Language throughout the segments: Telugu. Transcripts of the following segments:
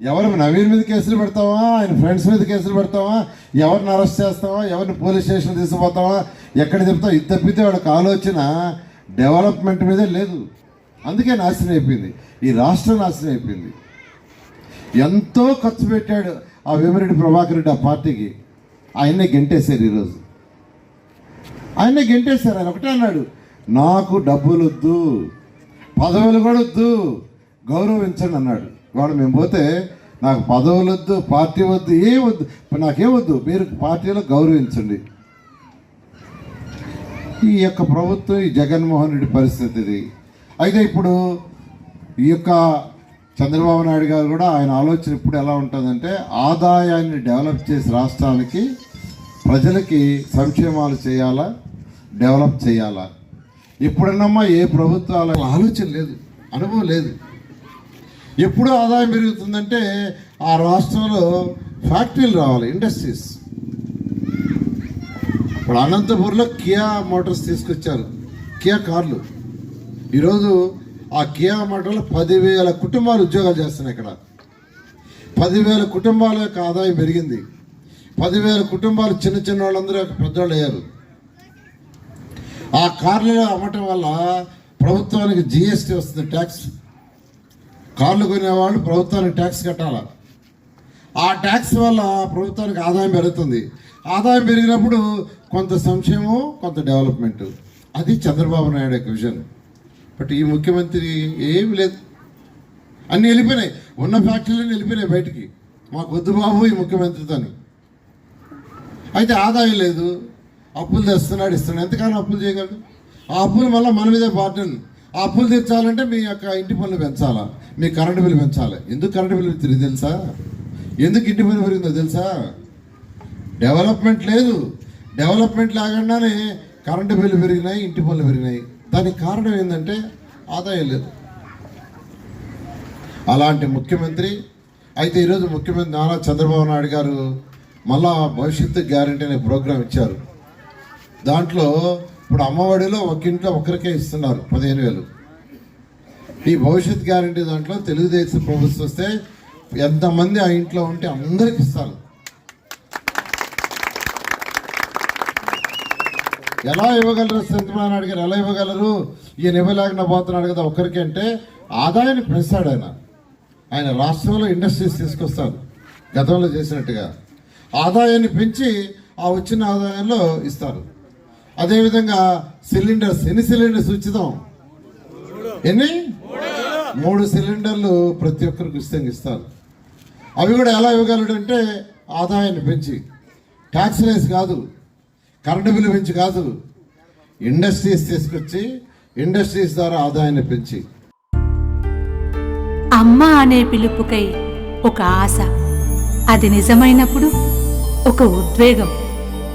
ఎవరు నవీన్ మీద కేసులు పెడతావా? ఆయన ఫ్రెండ్స్ మీద కేసులు పెడతావా? ఎవరిని అరెస్ట్ చేస్తావా? ఎవరిని పోలీస్ స్టేషన్ తీసుకుపోతావా? ఎక్కడ చెప్తావు? ఇది తప్పితే వాళ్ళకి ఆలోచన డెవలప్మెంట్ మీదే లేదు. అందుకే నాశనం అయిపోయింది. ఈ రాష్ట్రం నాశనం అయిపోయింది. ఎంతో ఖర్చు పెట్టాడు ఆ వేమిరెడ్డి ప్రభాకర్ రెడ్డి ఆ పార్టీకి. ఆయన్నే గెంటేశారు ఈరోజు. ఆయన్నే గెంటేశారు. ఆయన ఒకటే అన్నాడు నాకు డబ్బులు వద్దు పదవులు కూడా వద్దు గౌరవించండి అన్నాడు. వాడు మేము పోతే నాకు పదవులు వద్దు పార్టీ వద్దు ఏ వద్దు నాకే వద్దు మీరు పార్టీలో గౌరవించండి. ఈ యొక్క ప్రభుత్వం ఈ జగన్మోహన్ రెడ్డి పరిస్థితి ఇది. అయితే ఇప్పుడు ఈ యొక్క చంద్రబాబు నాయుడు గారు కూడా ఆయన ఆలోచన ఇప్పుడు ఎలా ఉంటుందంటే ఆదాయాన్ని డెవలప్ చేసి రాష్ట్రానికి ప్రజలకి సంక్షేమాలు చేయాలా డెవలప్ చేయాలా? ఇప్పుడన్నమ్మా ఏ ప్రభుత్వాల ఆలోచన లేదు అనుభవం లేదు. ఎప్పుడు ఆదాయం పెరుగుతుందంటే ఆ రాష్ట్రంలో ఫ్యాక్టరీలు రావాలి ఇండస్ట్రీస్. ఇప్పుడు అనంతపూర్లో కియా మోటార్స్ తీసుకొచ్చారు కియా కార్లు. ఈరోజు ఆ కియా మోటార్లో పదివేల కుటుంబాలు ఉద్యోగాలు చేస్తున్నాయి ఇక్కడ. పదివేల కుటుంబాల యొక్క ఆదాయం పెరిగింది. పదివేల కుటుంబాలు చిన్న చిన్న వాళ్ళందరూ పెద్దవాళ్ళు అయ్యారు. ఆ కార్లు అమ్మటం వల్ల ప్రభుత్వానికి జిఎస్టీ వస్తుంది ట్యాక్స్. కార్లు కొనేవాళ్ళు ప్రభుత్వానికి ట్యాక్స్ కట్టాలి? ఆ ట్యాక్స్ వల్ల ప్రభుత్వానికి ఆదాయం పెరుగుతుంది. ఆదాయం పెరిగినప్పుడు కొంత సంక్షేమం కొంత డెవలప్మెంట్. అది చంద్రబాబు నాయుడు యొక్క విజన్. బట్ ఈ ముఖ్యమంత్రి ఏమి లేదు. అన్నీ వెళ్ళిపోయినాయి. ఉన్న ఫ్యాక్టరీలన్నీ వెళ్ళిపోయినాయి బయటికి. మాకు వద్దు బాబు ఈ ముఖ్యమంత్రితోని. అయితే ఆదాయం లేదు. అప్పులు తెస్తున్నాడు ఇస్తున్నాడు. ఎంతకాలం అప్పులు చేయగలడు? ఆ అప్పులు మళ్ళీ మన మీదే బాధ్యత ఆ అప్పులు తీర్చాలంటే మీ యొక్క ఇంటి పనులు పెంచాలా? మీ కరెంటు బిల్లు పెంచాలి. ఎందుకు కరెంటు బిల్లు తిరిగి తెలుసా? ఎందుకు ఇంటి పని పెరిగిందో తెలుసా? డెవలప్మెంట్ లేదు. డెవలప్మెంట్ లేకుండానే కరెంటు బిల్లు పెరిగినాయి ఇంటి పనులు పెరిగినాయి. దానికి కారణం ఏంటంటే ఆదాయం లేదు. అలాంటి ముఖ్యమంత్రి అయితే ఈరోజు ముఖ్యమంత్రి నారా చంద్రబాబు నాయుడు గారు మళ్ళా భవిష్యత్తు గ్యారంటీ అనే ప్రోగ్రాం ఇచ్చారు. దాంట్లో ఇప్పుడు అమ్మఒడిలో ఒక ఇంట్లో ఒకరికే ఇస్తున్నారు పదిహేను వేలు. ఈ భవిష్యత్ గ్యారంటీ దాంట్లో తెలుగుదేశం ప్రభుత్వం వస్తే ఎంతమంది ఆ ఇంట్లో ఉంటే అందరికి ఇస్తారు. ఎలా ఇవ్వగలరు చంద్రబాబు నాయుడు గారు? ఎలా ఇవ్వగలరు? ఈయన ఇవ్వలేకుండా పోతున్నాడు కదా ఒక్కరికి అంటే ఆదాయాన్ని పెంచాడు ఆయన. ఆయన రాష్ట్రంలో ఇండస్ట్రీస్ తీసుకొస్తారు గతంలో చేసినట్టుగా. ఆదాయాన్ని పెంచి ఆ వచ్చిన ఆదాయంలో ఇస్తారు. అదేవిధంగా సిలిండర్స్ ఎన్ని సిలిండర్స్ ఉచితం? ఎన్ని? మూడు సిలిండర్లు ప్రతి ఒక్కరికి ఉచితంగా ఇస్తారు. అవి కూడా ఎలా ఇవ్వగలడు అంటే ఆదాయాన్ని పెంచి. ట్యాక్స్ రేస్ కాదు కరెంటు బిల్లు పెంచి కాదు ఇండస్ట్రీస్ తీసుకొచ్చి ఇండస్ట్రీస్ ద్వారా ఆదాయాన్ని పెంచి. అమ్మ అనే పిలుపుకై ఒక ఆశ. అది నిజమైనప్పుడు ఒక ఉద్వేగం.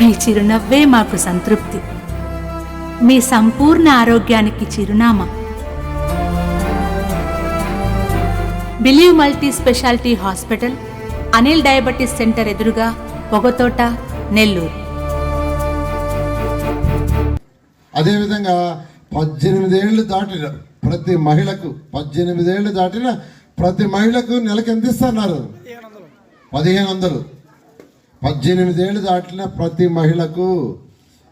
మీ చిరునవ్వే మాకు సంతృప్తి. మీ సంపూర్ణ ఆరోగ్యానికి చిరునామా. Believe multi speciality hospital Anil diabetes centre ఎదురుగా పొగతోట నెల్లూరు. అదేవిధంగా పద్దెనిమిదేళ్ళు దాటిన ప్రతి మహిళకు పద్దెనిమిదేళ్ళు దాటిన ప్రతి మహిళకు నెలకు ఎంత ఇస్తున్నారు పదిహేను వందలు. పద్దెనిమిదేళ్ళు దాటిన ప్రతి మహిళకు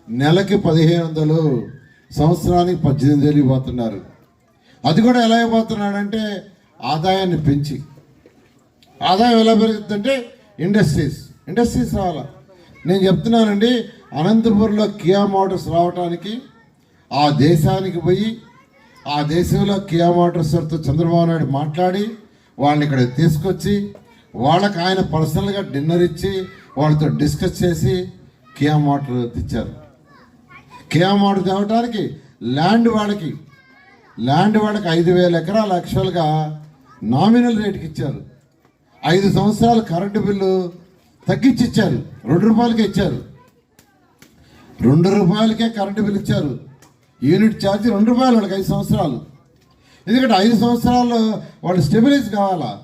నెలకి పదిహేను వందలు సంవత్సరానికి పద్దెనిమిది వేలు ఇవ్వబోతున్నారు. అది కూడా ఎలా ఇవ్వబోతున్నాడంటే ఆదాయాన్ని పెంచి. ఆదాయం ఎలా పెరుగుతుందంటే ఇండస్ట్రీస్. ఇండస్ట్రీస్ రావాలా? నేను చెప్తున్నానండి అనంతపురంలో కియా మోటార్స్ రావడానికి ఆ దేశానికి పోయి ఆ దేశంలో కియా మోటార్స్తో చంద్రబాబు నాయుడు మాట్లాడి వాళ్ళని ఇక్కడ తీసుకొచ్చి వాళ్ళకి ఆయన పర్సనల్గా డిన్నర్ ఇచ్చి వాళ్ళతో డిస్కస్ చేసి కియా మోటార్ తెచ్చారు. కియా మోటార్ తేవటానికి ల్యాండ్ వాళ్ళకి ల్యాండ్ వాళ్ళకి ఐదు వేల ఎకరాలు యాక్చువల్గా నామినల్ రేటుకి ఇచ్చారు. ఐదు సంవత్సరాలు కరెంటు బిల్లు తగ్గించి ఇచ్చారు. రెండు రూపాయలకే ఇచ్చారు. రెండు రూపాయలకే కరెంటు బిల్ ఇచ్చారు. యూనిట్ ఛార్జ్ రెండు రూపాయలు వాళ్ళకి ఐదు సంవత్సరాలు. ఎందుకంటే ఐదు సంవత్సరాల్లో వాళ్ళు స్టెబిలైజ్ కావాలా?